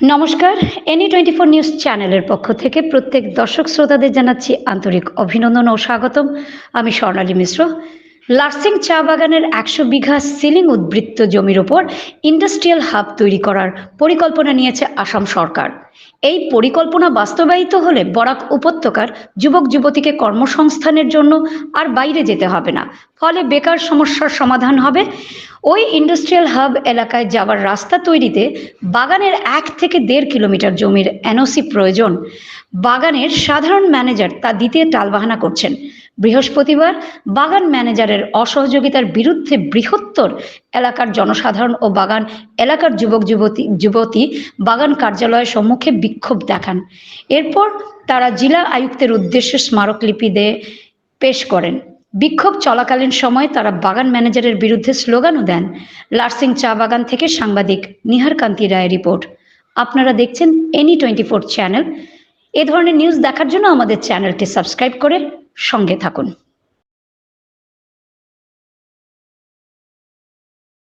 নমস্কার any twenty four news চ্যানেলের পক্ষ থেকে প্রত্যেক দর্শক শ্রোতাদের জানাচ্ছি আন্তরিক অভিনন্দন ও স্বাগতম। আমি স্বর্ণালী মিশ্র। লার্সিং চা বাগানের একশো বিঘা সিলিং উদ্বৃত্ত জমির ওপর ইন্ডাস্ট্রিয়াল হাব তৈরি করার পরিকল্পনা নিয়েছে আসাম সরকার। এই পরিকল্পনা বাস্তবায়িত হলে বরাক উপত্যকার যুবক যুবতীকে কর্মসংস্থানের জন্য আর বাইরে যেতে হবে না, ফলে বেকার সমস্যার সমাধান হবে। ওই ইন্ডাস্ট্রিয়াল হাব এলাকায় যাওয়ার রাস্তা তৈরিতে বাগানের এক থেকে দেড় কিলোমিটার জমির এনওসি প্রয়োজন। বাগানের সাধারণ ম্যানেজার তা দিতে টালবাহানা করছেন। বৃহস্পতিবার বাগান ম্যানেজারের অসহযোগিতার বিরুদ্ধে বৃহত্তর এলাকার জনসাধারণ ও বাগান এলাকার যুবক যুবতী যুবতী বাগান কার্যালয়ের সম্মুখে বিক্ষোভ দেখান। এরপর তারা জেলা আয়ুক্তের উদ্দেশ্যে স্মারকলিপি দিয়ে পেশ করেন। বিক্ষোভ চলাকালীন সময় তারা বাগান ম্যানেজারের বিরুদ্ধে স্লোগানও দেন। লার্সিং চা বাগান থেকে সাংবাদিক নিহার কান্তি রায় রিপোর্ট। আপনারা দেখছেন এনি টোয়েন্টি ফোর চ্যানেল। এ ধরনের নিউজ দেখার জন্য আমাদের চ্যানেলটি সাবস্ক্রাইব করে সঙ্গে থাকুন।